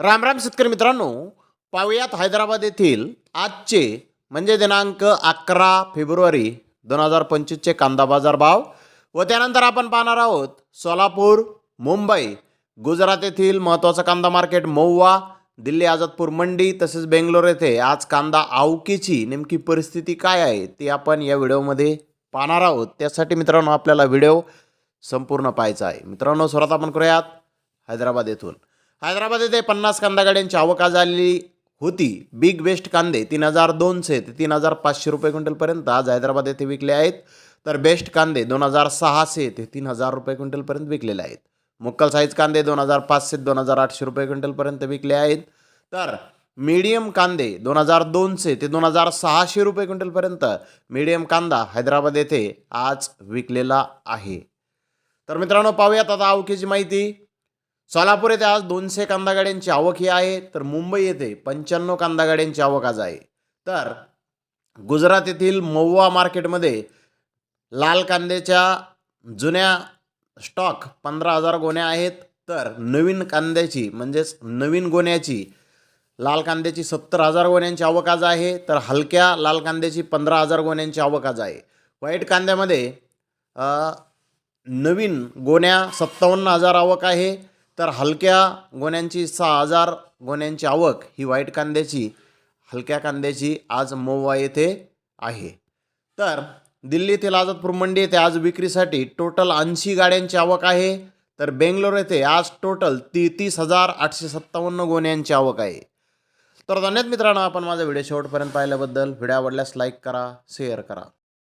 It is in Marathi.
राम राम शेतकरी मित्रांनो पाहुयात हैदराबाद येथील आजचे म्हणजे दिनांक अकरा फेब्रुवारी दोन हजार पंचवीसचे कांदा बाजार भाव व त्यानंतर आपण पाहणार आहोत सोलापूर मुंबई गुजरात येथील महत्त्वाचं कांदा मार्केट महुवा दिल्ली आझादपूर मंडी तसेच बेंगलोर येथे आज कांदा आवकीची नेमकी परिस्थिती काय आहे ती आपण या व्हिडिओमध्ये पाहणार आहोत. त्यासाठी मित्रांनो आपल्याला व्हिडिओ संपूर्ण पाहायचा आहे. मित्रांनो स्वरात आपण करूयात हैदराबाद येथून. हैदराबाद येथे पन्नास कांदा गाड्यांची आवक आज आलेली होती. बिग बेस्ट कांदे तीन हजार दोनशे ते तीन हजार पाचशे रुपये क्विंटलपर्यंत आज हैदराबाद येथे विकले आहेत. तर बेस्ट कांदे दोन हजार सहाशे ते तीन हजार रुपये क्विंटलपर्यंत विकलेले आहेत. मुक्कल साईज कांदे दोन हजार पाचशे दोन हजार आठशे रुपये क्विंटलपर्यंत विकले आहेत. तर मीडियम कांदे दोन हजार दोनशे ते दोन हजार सहाशे रुपये क्विंटलपर्यंत मीडियम कांदा हैदराबाद येथे आज विकलेला आहे. तर मित्रांनो पाहूयात आता आवकीची माहिती. सोलापूर येथे आज दोनशे कांदा गाड्यांची आवक ही आहे तर मुंबई येथे पंच्याण्णव कांदा गाड्यांची आवक आज आहे. तर गुजरात येथील महुवा मार्केटमध्ये लाल कांद्याच्या जुन्या स्टॉक पंधरा हजार गोण्या आहेत तर नवीन कांद्याची म्हणजेच नवीन गोण्याची लाल कांद्याची सत्तर हजार गोण्यांची आवक आज आहे तर हलक्या लाल कांद्याची पंधरा हजार गोण्यांची आवक आज आहे. व्हाईट कांद्यामध्ये नवीन गोण्या सत्तावन्न हजार आवक आहे तर हलक्या गोण्यांची सहा हजार गोण्यांची आवक ही वाईट कांद्याची हलक्या कांद्याची आज मोवा येथे आहे. तर दिल्लीतील आझादपूर मंडी येथे आज विक्रीसाठी टोटल ऐंशी गाड्यांची आवक आहे. तर बेंगलोर येथे आज टोटल तेहतीस हजार आठशे सत्तावन्न गोण्यांची आवक आहे. तर धन्यवाद मित्रांनो आपण माझा व्हिडिओ शेवटपर्यंत पाहिल्याबद्दल. व्हिडिओ आवडल्यास लाईक करा शेअर करा.